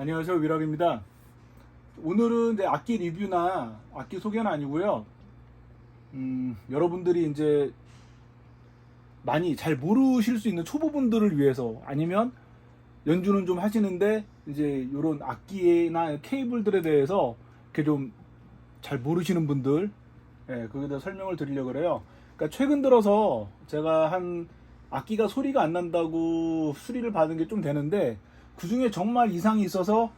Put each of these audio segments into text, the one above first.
안녕하세요 위락입니다. 오늘은 이제 악기 리뷰나 악기 소개는 아니고요. 음, 여러분들이 이제 많이 잘 모르실 수 있는 초보분들을 위해서 아니면 연주는 좀 하시는데 이제 이런 악기나 케이블들에 대해서 이렇게 좀 잘 모르시는 분들 예, 대해 설명을 드리려고 그래요. 그러니까 최근 들어서 제가 한 악기가 소리가 안 난다고 수리를 받은 게 좀 되는데 그 중에 정말 이상이 있어서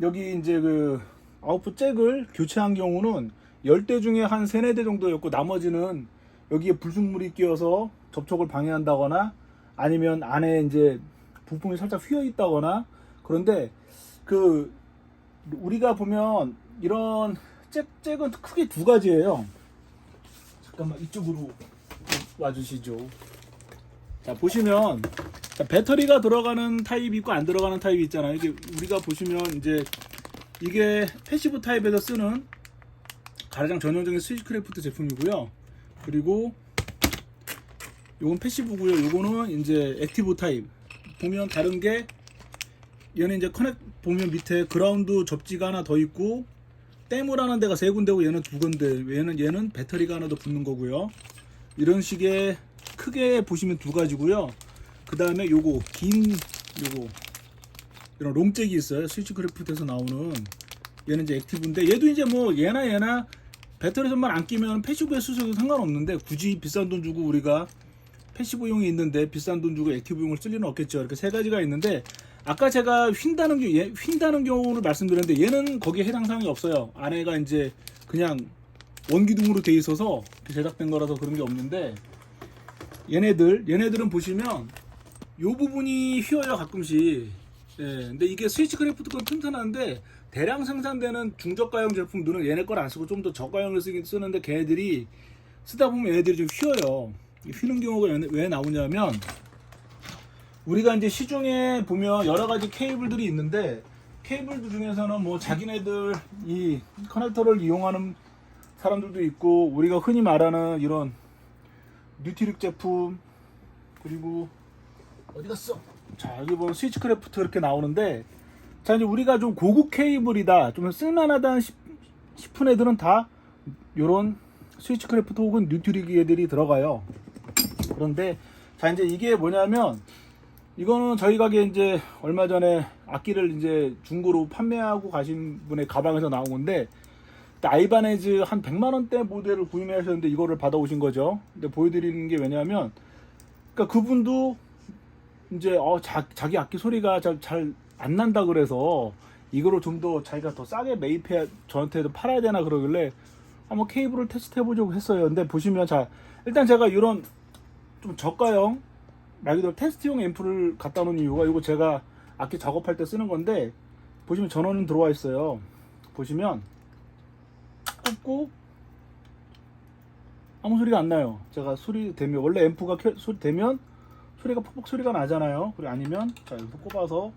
여기 이제 그 아웃풋 잭을 교체한 경우는 10대 중에 한 3, 4대 정도였고 나머지는 여기에 불순물이 끼어서 접촉을 방해한다거나 아니면 안에 이제 부품이 살짝 휘어 있다거나 그런데 그 우리가 보면 이런 잭, 잭은 크게 두 가지예요. 잠깐만 이쪽으로 와주시죠. 자 보시면 자, 배터리가 들어가는 타입이 있고 안 들어가는 타입이 있잖아요. 이게 우리가 보시면 이제 이게 패시브 타입에서 쓰는 가장 전형적인 스위치크래프트 제품이고요. 그리고 요건 패시브고요. 요거는 이제 액티브 타입. 보면 다른 게 얘는 이제 커넥 보면 밑에 그라운드 접지가 하나 더 있고 댐을 하는 데가 세 군데고 얘는 두 군데. 얘는 얘는 배터리가 하나 더 붙는 거고요. 이런 식의 크게 보시면 두 가지고요. 그 다음에 요거 긴 요거 이런 롱잭이 있어요. 스위치 크래프트에서 나오는 얘는 이제 액티브인데 얘도 이제 뭐 얘나 얘나 배터리 선만 안 끼면 패시브에 쓰셔도 상관없는데 굳이 비싼 돈 주고 우리가 패시브용이 있는데 비싼 돈 주고 액티브용을 쓸 리는 없겠죠. 이렇게 세 가지가 있는데 아까 제가 휜다는 경우, 얘, 휜다는 경우를 말씀드렸는데 얘는 거기에 해당 사항이 없어요. 안에가 이제 그냥 원기둥으로 돼 있어서 제작된 거라서 그런 게 없는데 얘네들 얘네들은 보시면 요 부분이 휘어요 가끔씩. 예, 근데 이게 스위치 크래프트 건 튼튼한데 대량 생산되는 중저가형 제품들은 얘네 걸 안 쓰고 좀 더 저가형을 쓰긴 쓰는데 걔네들이 쓰다 보면 얘네들이 좀 휘어요. 이 휘는 경우가 왜- 왜 나오냐면 우리가 이제 시중에 보면 여러 가지 케이블들이 있는데 케이블 중에서는 뭐 자기네들 이 커넥터를 이용하는 사람들도 있고 우리가 흔히 말하는 이런 뉴티릭 제품 그리고 어디 갔어? 자 여기 보면 스위치크래프트 이렇게 나오는데 자 이제 우리가 좀 고급 케이블이다 좀 쓸만하다 싶- 싶은 애들은 다 요런 스위치크래프트 혹은 뉴트릭 애들이 들어가요 그런데 자 이제 이게 뭐냐면 이거는 저희 가게 이제 얼마 전에 악기를 이제 중고로 판매하고 가신 분의 가방에서 나온 건데 아이바네즈 한 100만 원대 모델을 구매하셨는데 이거를 받아오신 거죠. 근데 보여드리는 게 왜냐하면 그러니까 그분도 이제 어, 자, 자기 악기 소리가 잘 안 난다 그래서 이거를 좀 더 자기가 더 싸게 매입해 저한테도 팔아야 되나 그러길래 한번 케이블을 테스트 해 보려고 했어요. 근데 보시면 자 일단 제가 이런 좀 저가형 말 그대로 테스트용 앰프를 갖다 놓은 이유가 이거 제가 악기 작업할 때 쓰는 건데 보시면 전원은 들어와 있어요. 보시면 꽂고 아무 소리가 안 나요. 제가 소리 되면 원래 앰프가 켜, 소리 되면 소리가 퍽퍽 소리가 나잖아요. 그리고 아니면 자 여기서 꼽아서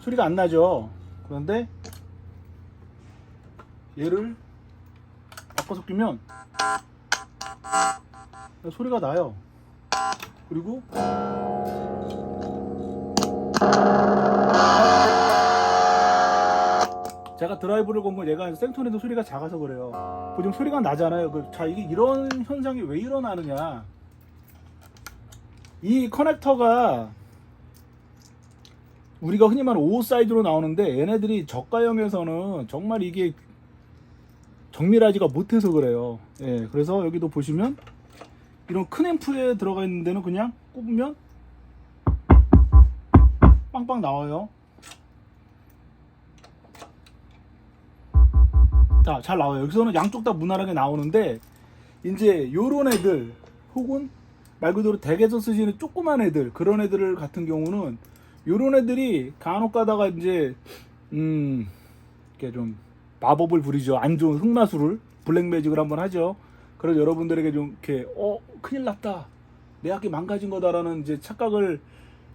소리가 안 나죠. 그런데 얘를 바꿔서 끼면 소리가 나요. 그리고 드라이브를 건건 얘가 생톤에도 소리가 작아서 그래요. 보시면 소리가 나잖아요. 그, 자 이게 이런 현상이 왜 일어나느냐? 이 커넥터가 우리가 흔히 말하는 5 사이즈로 나오는데 얘네들이 저가형에서는 정말 이게 정밀하지가 못해서 그래요. 예, 그래서 여기도 보시면 이런 큰 앰프에 들어가 있는 데는 그냥 꼽으면 빵빵 나와요. 자, 잘 나와요. 여기서는 양쪽 다 무난하게 나오는데 이제 요런 애들 혹은 말 그대로 댁에서 쓰시는 조그만 애들 그런 애들 같은 경우는 요런 애들이 간혹 가다가 이제 음 이렇게 좀 마법을 부리죠. 안 좋은 흑마술을 블랙 매직을 한번 하죠. 그래서 여러분들에게 좀 이렇게 어 큰일 났다. 내 학기 망가진 거다라는 이제 착각을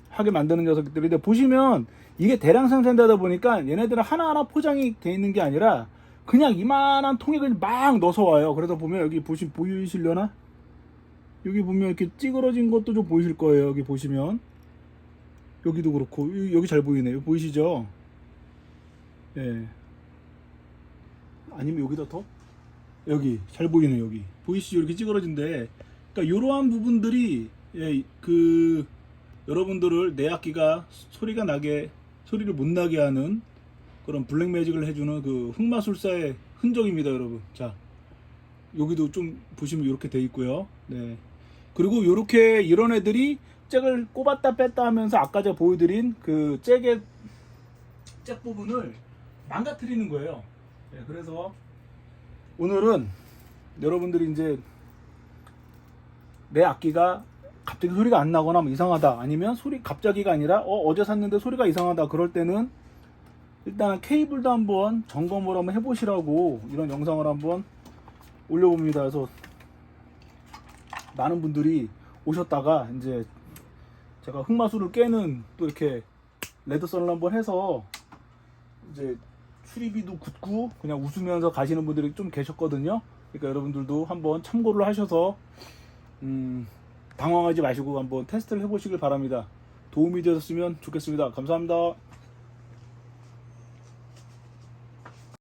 하게 만드는 녀석들인데 보시면 이게 대량 생산되다 보니까 얘네들은 하나하나 포장이 돼 있는 게 아니라 그냥 이만한 통에 그냥 막 넣어서 와요. 그래서 보면 여기 보시 보이시려나? 여기 보면 이렇게 찌그러진 것도 좀 보이실 거예요. 여기 보시면 여기도 그렇고 여- 여기 잘 보이네요. 보이시죠? 예. 아니면 여기다 더? 여기 잘 보이네 여기 보이시죠? 이렇게 찌그러진데 그러니까 이러한 부분들이 예, 그 여러분들을 내 악기가 소리가 나게 소리를 못 나게 하는 그런 블랙 매직을 해주는 그 흑마술사의 흔적입니다, 여러분. 자, 여기도 좀 보시면 이렇게 돼 있고요. 네. 그리고 이렇게 이런 애들이 잭을 꼽았다 뺐다 하면서 아까 제가 보여드린 그 잭의 잭 부분을 망가뜨리는 거예요. 네, 그래서 오늘은 여러분들이 이제 내 악기가 갑자기 소리가 안 나거나 뭐 이상하다 아니면 소리 갑자기가 아니라 어 어제 샀는데 소리가 이상하다 그럴 때는 일단 케이블도 한번 점검을 한번 해보시라고 이런 영상을 한번 올려봅니다. 그래서 많은 분들이 오셨다가 이제 제가 흑마술을 깨는 또 이렇게 레드선을 한번 해서 이제 수리비도 굳고 그냥 웃으면서 가시는 분들이 좀 계셨거든요. 그러니까 여러분들도 한번 참고를 하셔서 음, 당황하지 마시고 한번 테스트를 해보시길 바랍니다. 도움이 되었으면 좋겠습니다. 감사합니다.